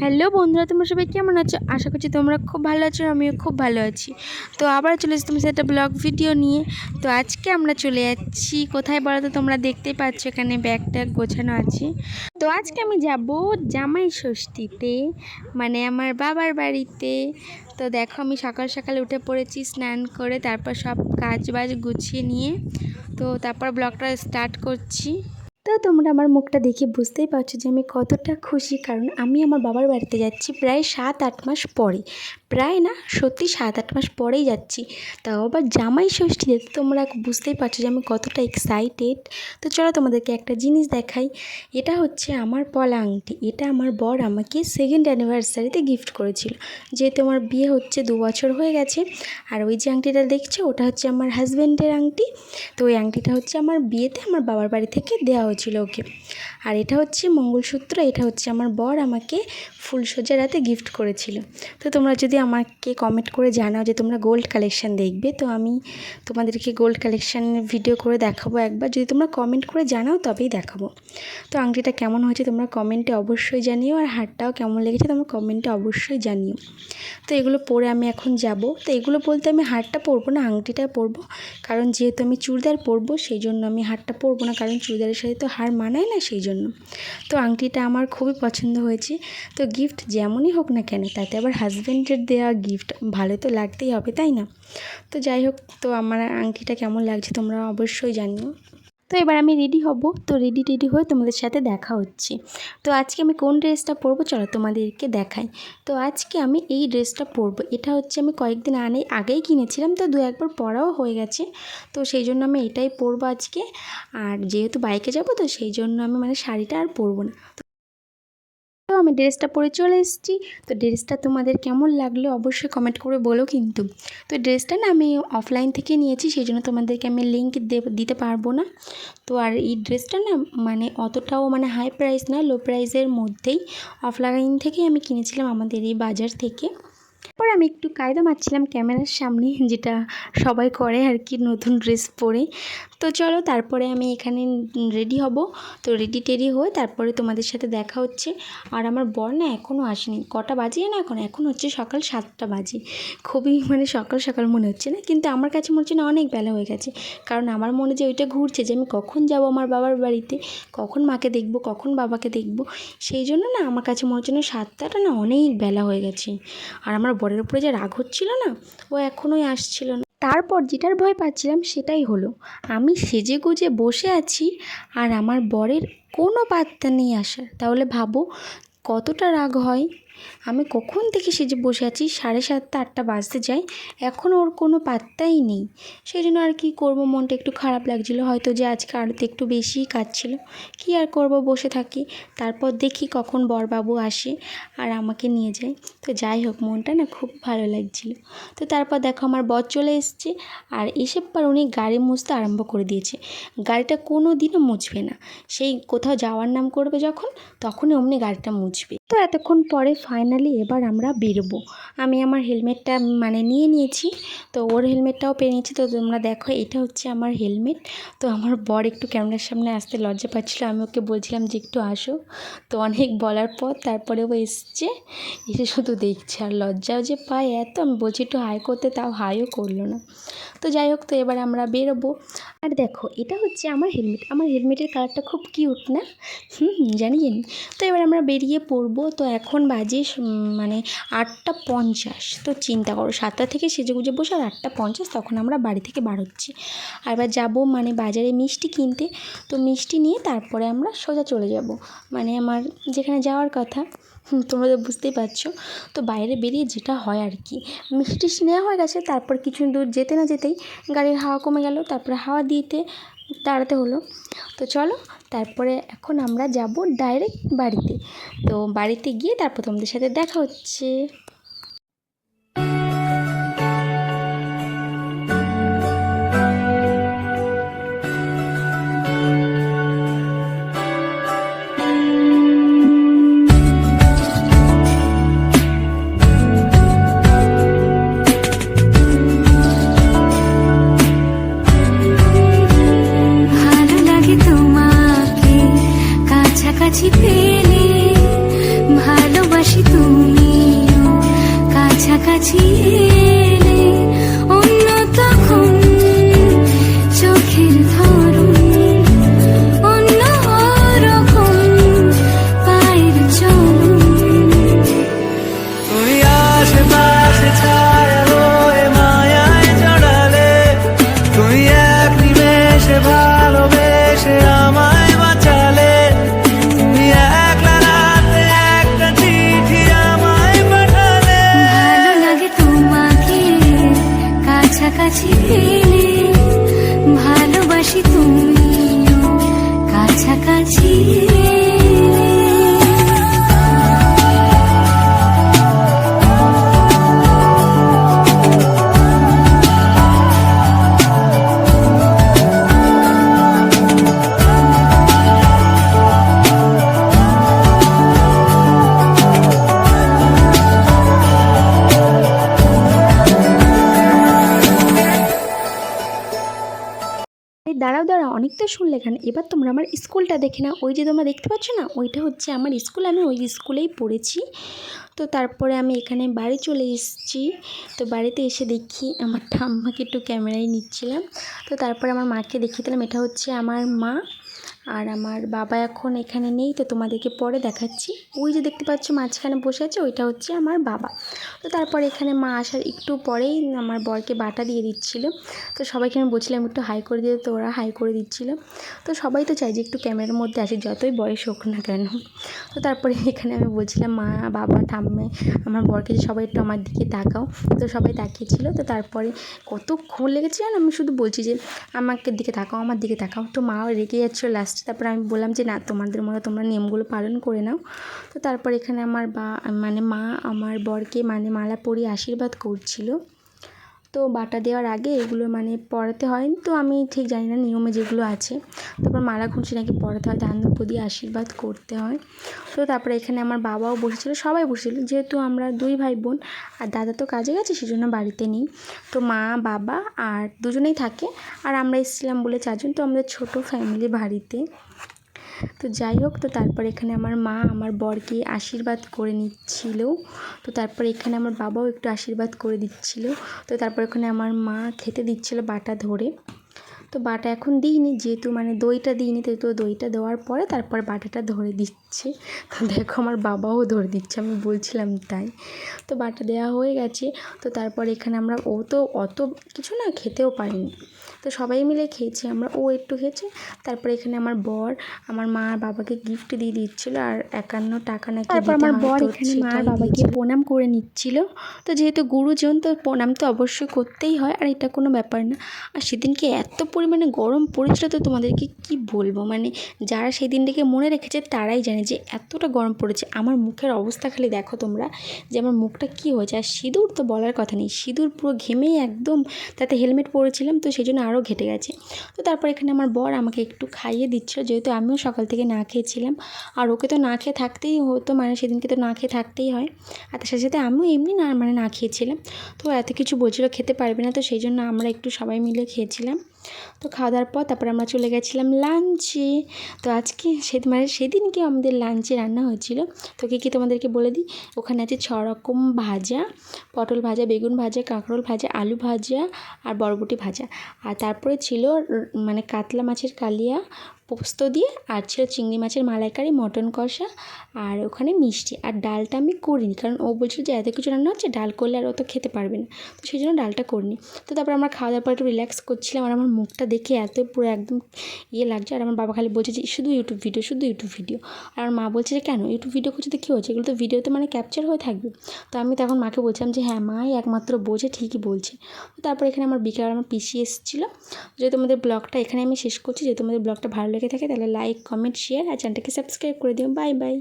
Hello বন্ধুরা, তোমরা সবাই কেমন আছো? আশা করছি তোমরা খুব ভালো আছো, আমিও খুব ভালো আছি। তো আবার চলে এসেছি তোমার সাথে ব্লগ ভিডিও নিয়ে। তো আজকে আমরা চলে যাচ্ছি, কোথায় বলো তো? তোমরা দেখতেই পাচ্ছ এখানে ব্যাগ ট্যাগ গোছানো আছে। তো আজকে আমি যাব জামাই ষষ্ঠীতে মানে আমার বাবার বাড়িতে। তো দেখো, আমি সকাল সকাল উঠে পড়েছি স্নান করে, তারপর সব কাজ বাজ গুছিয়ে নিয়ে। তো তারপর ব্লগটা স্টার্ট করছি। তো তোমরা আমার মুখটা দেখে বুঝতেই পারছ যে আমি কতটা খুশি, কারণ আমি আমার বাবার বাড়িতে যাচ্ছি প্রায় সাত, আট মাস পরে। প্রায় না, সত্যি সাত, আট মাস পরেই যাচ্ছি। তাও আবার জামাই ষষ্ঠী যেতে তোমরা বুঝতেই পারছ যে আমি কতটা এক্সাইটেড তো চলো তোমাদেরকে একটা জিনিস দেখাই। এটা হচ্ছে আমার পলা আংটি। এটা আমার বর আমাকে সেকেন্ড অ্যানিভার্সারিতে গিফট করেছিল। যেহেতু আমার বিয়ে হচ্ছে দু বছর হয়ে গেছে, আর ওই যে আংটিটা দেখছ, ওটা হচ্ছে আমার হাজব্যান্ডের আংটি। তো ওই আংটিটা হচ্ছে আমার বিয়েতে আমার বাবার বাড়ি থেকে দেওয়া হয়েছিল ওকে। আর এটা হচ্ছে মঙ্গলসূত্র, এটা হচ্ছে আমার বর আমাকে ফুলসজ্জা রাতে গিফট করেছিল। তো তোমরা যদি আমাকে কমেন্ট করে জানাও যে তোমরা গোল্ড কালেকশান দেখবে, তো আমি তোমাদেরকে গোল্ড কালেকশানের ভিডিও করে দেখাবো একবার। যদি তোমরা কমেন্ট করে জানাও তবেই দেখাবো। তো আংটিটা কেমন হয়েছে তোমরা কমেন্টে অবশ্যই জানিও, আর হারটাও কেমন লেগেছে তোমরা কমেন্টে অবশ্যই জানিও। তো এগুলো পরে আমি এখন যাব। তো এগুলো বলতে আমি হারটা পরবো না, আংটিটা পরবো। কারণ যেহেতু আমি চুড়িদার পরবো, সেই জন্য আমি হারটা পরবো না। কারণ চুড়িদারের সাথে তো হার মানায় না, সেই জন্য তো আংটিটা আমার খুবই পছন্দ হয়েছে। তো গিফট যেমনই হোক না কেন, তাতে আবার হাজব্যান্ডের দেওয়া গিফট ভালো তো লাগতেই হবে, তাই না? তো যাই হোক, তো আমার আংটিটা কেমন লাগছে তোমরা অবশ্যই জানিও। তো এবার আমি রেডি হব। তো রেডি রেডি হয়ে তোমাদের সাথে দেখা হচ্ছে। তো আজকে আমি কোন ড্রেসটা পরবো চলো তোমাদেরকে দেখাই। তো আজকে আমি এই ড্রেসটা পরবো। এটা হচ্ছে আমি কয়েকদিন আনে, আগেই কিনেছিলাম, তো দু একবার পরাও হয়ে গেছে। তো সেই জন্য আমি এটাই পরবো আজকে। আর যেহেতু বাইকে যাব, তো সেই জন্য আমি মানে শাড়িটা আর পরবো না। আমি ড্রেসটা পরে চলে এসেছি। তো ড্রেসটা তোমাদের কেমন লাগল অবশ্যই কমেন্ট করে বলো কিন্তু। তো ড্রেসটা না আমি অফলাইন থেকে নিয়েছি সেই জন্য তোমাদেরকে আমি লিঙ্ক দিতে পারব না। তো আর এই ড্রেসটা না মানে অতটাও মানে হাই প্রাইস না লো প্রাইসের মধ্যেই অফলাইন থেকেই আমি কিনেছিলাম আমাদের এই বাজার থেকে। তারপর আমি একটু কায়দা মারছিলাম ক্যামেরার সামনে, যেটা সবাই করে আর কি, নতুন ড্রেস পরে। তো চলো তারপরে আমি এখানে রেডি হব। তো রেডি টেডি হয়ে তারপরে তোমাদের সাথে দেখা হচ্ছে। আর আমার বর না এখনও আসেনি। কটা বাজে না এখন? এখন হচ্ছে সকাল সাতটা বাজে। খুবই মানে সকাল সকাল মনে হচ্ছে না। কিন্তু আমার কাছে মনে হচ্ছে না অনেক বেলা হয়ে গেছে। কারণ আমার মনে যে ওইটা ঘুরছে যে আমি কখন যাব আমার বাবার বাড়িতে, কখন মাকে দেখব, কখন বাবাকে দেখব, সেই জন্য না আমার কাছে মনে হচ্ছে না সাতটাটা না অনেক বেলা হয়ে গেছে। আর আমার বরের উপরে যে রাগ হচ্ছিল না, ও এখনোই আসছিল না। তারপর যেটার ভয় পাচ্ছিলাম সেটাই হলো, আমি সেজে গুজে বসে আছি আর আমার বরের কোনো পাত্তা নেই আসার। তাহলে ভাবো কতটা রাগ হয়। আমি কখন থেকে সেজে বসে আছি? সাড়ে সাতটা, আটটা বাজতে যাই এখন ওর কোনো পাত্তাই নেই। সেই জন্য আর কি করব? মনটা একটু খারাপ লাগছিল। হয়তো যে আজকে আরতে একটু বেশিই কাজ ছিল কী আর করব? বসে থাকি। তারপর দেখি কখন বরবাবু আসে আর আমাকে নিয়ে যায়। তো যাই হোক, মনটা না খুব ভালো লাগছিল। তো তারপর দেখো আমার বর চলে এসছে আর এসে পর উনি গাড়ি মুছতে আরম্ভ করে দিয়েছে। গাড়িটা কোনো দিনও মুছবে না। সেই কোথাও যাওয়ার নাম করবে যখন, তখনই অমনি গাড়িটা মুছবে। তো এতক্ষণ পরে ফাইনালি এবার আমরা বেরোবো। আমি আমার হেলমেটটা মানে নিয়ে নিয়েছি, তো ওর হেলমেটটাও পেয়ে নিয়েছি। তো তোমরা দেখো, এটা হচ্ছে আমার হেলমেট তো আমার বর একটু ক্যামেরার সামনে আসতে লজ্জা পাচ্ছিলো। আমি ওকে বলছিলাম যে, একটু আসো। তো অনেক বলার পর তারপরে ও এসছে। এসে শুধু দেখছে আর লজ্জাও যে পায় এত। আমি বলছি, একটু হাই করতে। তাও হাইও করল না। তো যাই হোক, তো এবার আমরা বেরোবো। আর দেখো, এটা হচ্ছে আমার হেলমেট আমার হেলমেটের কালারটা খুব কিউট না? হুম হুম জানি জানি। তো এবার আমরা বেরিয়ে পড়ব। তো এখন বাজে মানে আটটা পঞ্চাশ। তো চিন্তা করো, সাতটা থেকে সেজে গুজে বসে আর আটটা পঞ্চাশ, তখন আমরা বাড়ি থেকে বার হচ্ছি। আর এবার যাব মানে বাজারে মিষ্টি কিনতে। তো মিষ্টি নিয়ে তারপরে আমরা সোজা চলে যাব। মানে আমার যেখানে যাওয়ার কথা তোমরা বুঝতেই পারছ। তো বাইরে বেরিয়ে যেটা হয় আর কি, মিষ্টি নেওয়া হয়ে গেছে, তারপর কিছু দূর যেতে না যেতেই গাড়ির হাওয়া কমে গেল, তারপরে হাওয়া দিতে তাড়াতে হলো। তো চলো, তারপরে এখন আমরা যাব ডাইরেক্ট বাড়িতে। তো বাড়িতে গিয়ে তারপর তোমাদের সাথে দেখা হচ্ছে। কাছে তুমি কাছাকাছি। এখানে এবার তোমরা আমার স্কুলটা দেখে না ওই যে তোমরা দেখতে পাচ্ছ না, ওইটা হচ্ছে আমার স্কুল। আমি ওই স্কুলেই পড়েছি। তো তারপরে আমি এখানে বাড়ি চলে এসেছি। তো বাড়িতে এসে দেখি আমার ঠাম্মাকে একটু ক্যামেরায় নিচ্ছিলাম। তো তারপরে আমার মাকে দেখিয়ে দিলাম, এটা হচ্ছে আমার মা। আর আমার বাবা এখন এখানে নেই, তো তোমাদেরকে পরে দেখাচ্ছি। ওই যে দেখতে পাচ্ছ মাঝখানে বসে আছে, ওইটা হচ্ছে আমার বাবা। তো তারপর এখানে মা আসার একটু পরেই আমার বরকে বাটা দিয়ে দিচ্ছিল। তো সবাইকে আমি বলছিলাম, একটু হাই করে দিয়ে তো ওরা হাই করে দিচ্ছিল। তো সবাই তো চাই যে একটু ক্যামেরার মধ্যে আসে, যতই বয়স হোক না কেন। তো তারপরে এখানে আমি বলছিলাম, মা, বাবা, ঠাম্মে, আমার বরকে যে সবাই একটু আমার দিকে তাকাও। তো সবাই তাকিয়েছিল। তো তারপরে কতক্ষণ লেগেছে জানো? আমি শুধু বলছি যে, আমাকে দিকে তাকাও, আমার দিকে তাকাও। তো মাও রেগে যাচ্ছিল লাস্টে তারপরে আমি বললাম যে, না, তোমাদের মতো তোমরা নিয়মগুলো পালন করে নাও। তো তারপর এখানে আমার বা মানে মা, আমার বরকে মানে মালা পরিয়ে আশীর্বাদ করছিল। তো বাটা দেওয়ার আগে এগুলো মানে পড়াতে হয়। তো আমি ঠিক জানি না নিয়মে যেগুলো আছে। তারপর মালা খুঁজছি নাকি পড়াতে হয়, ধান দিয়ে আশীর্বাদ করতে হয়। তো তারপরে এখানে আমার বাবাও বসেছিল, সবাই বসেছিল। যেহেতু আমরা দুই ভাই বোন আর দাদা তো কাজে গেছে, সেজন্য বাড়িতে নেই। তো মা, বাবা আর দুজনেই থাকে। আর আমরা এসেছিলাম বলে চারজন, তো আমাদের ছোট ফ্যামিলি বাড়িতে। তো যাই হোক, তো তারপর এখানে আমার মা আমার বরকে আশীর্বাদ করে নিচ্ছিল। তো তারপর এখানে আমার বাবাও একটু আশীর্বাদ করে দিচ্ছিল। তো তারপর এখানে আমার মা খেতে দিচ্ছিল বাটা ধরে। তো বাটা এখন দিইনি, যেহেতু মানে দইটা দিইনি, তো দইটা দেওয়ার পরে তারপর বাটাটা ধরে দিচ্ছে। তো দেখো আমার বাবাও ধরে দিচ্ছে আমি বলছিলাম তাই। তো বাটা দেওয়া হয়ে গেছে তো তারপর এখানে আমরা ও তো অত কিছু না খেতেও পারিনি। তো সবাই মিলে খেয়েছি আমরা ও একটু খেয়েছে তারপরে এখানে আমার বর আমার মা আর বাবাকে গিফট দিয়ে দিচ্ছিল আর একান্ন টাকা নাকি তারপর আমার বর এখানে মা আর বাবাকে প্রণাম করে নিচ্ছিল। তো যেহেতু গুরুজন তো প্রণাম তো অবশ্যই করতেই হয় আর এটা কোনো ব্যাপার না। আর সেদিনকে এত পরিমাণে গরম পড়েছিল তো তোমাদেরকে কি বলব? মানে যারা সেই দিনটাকে মনে রেখেছে তারাই জানে যে এতটা গরম পড়েছে, আমার মুখের অবস্থা খালি দেখো তোমরা, যে আমার মুখটা কি হয়েছে। আর সিঁদুর তো বলার কথা নেই, সিঁদুর পুরো ঘেমেই একদম তাতে হেলমেট পরেছিলাম, তো সেই জন্য আরও ঘেটে গেছে। তো তারপর এখানে আমার বর আমাকে একটু খাইয়ে দিচ্ছিল, যেহেতু আমিও সকাল থেকে না খেয়েছিলাম। আর ওকে তো না খেয়ে থাকতেই হতো মানে সেদিনকে তো না খেয়ে থাকতেই হয়। আর তার সাথে সাথে আমিও এমনি না মানে না খেয়েছিলাম। তো এত কিছু বলছিল, খেতে পারবে না, তো সেই জন্য আমরা একটু সবাই মিলে খেয়েছিলাম। তো খাওয়া দাওয়ার পর তারপর আমরা চলে গেছিলাম লাঞ্চে তো আজকে সে মানে সেদিনকে আমাদের লাঞ্চে রান্না হয়েছিল। তো কী কী তোমাদেরকে বলে দিই? ওখানে আছে ছ রকম ভাজা, পটল ভাজা, বেগুন ভাজা, কাঁকরোল ভাজা, আলু ভাজা আর বরবটি ভাজা। আর তারপরে ছিল মানে কাতলা মাছের কালিয়া পোস্ত দিয়ে, আর ছিল চিংড়ি মাছের মালাইকারি, মটন কষা, আর ওখানে মিষ্টি। আর ডালটা আমি করিনি, কারণ ও বলছিল যে এত কিছু রান্না হচ্ছে, ডাল করলে আর ও তো খেতে পারবে না। তো সেই জন্য ডালটা করিনি। তো তারপর আমরা খাওয়া দাওয়ার পর একটু রিল্যাক্স করছিলাম, আর আমার মুখটা দেখে এত পুরো একদম ইয়ে লাগছে। আর আমার বাবা খালি বলছে যে, শুধু ইউটিউব ভিডিও শুধু ইউটিউব ভিডিও আর আমার মা বলছে যে, কেন? ইউটিউব ভিডিও করছে তো কী হচ্ছে? এগুলো তো ভিডিওতে মানে ক্যাপচার হয়ে থাকবে। তো আমি তখন মাকে বলছিলাম যে হ্যাঁ মাই একমাত্র বোঝে, ঠিকই বলছে। তারপর এখানে আমার বিকেল, আমার পিসি এসেছিল। যদি তোমাদের ব্লগটা এখানে আমি শেষ করছি যদি তোমাদের ব্লগটা ভালো লেগে থাকে তাহলে লাইক কমেন্ট শেয়ার আর চ্যানেলটাকে সাবস্ক্রাইব করে দিও। Bye bye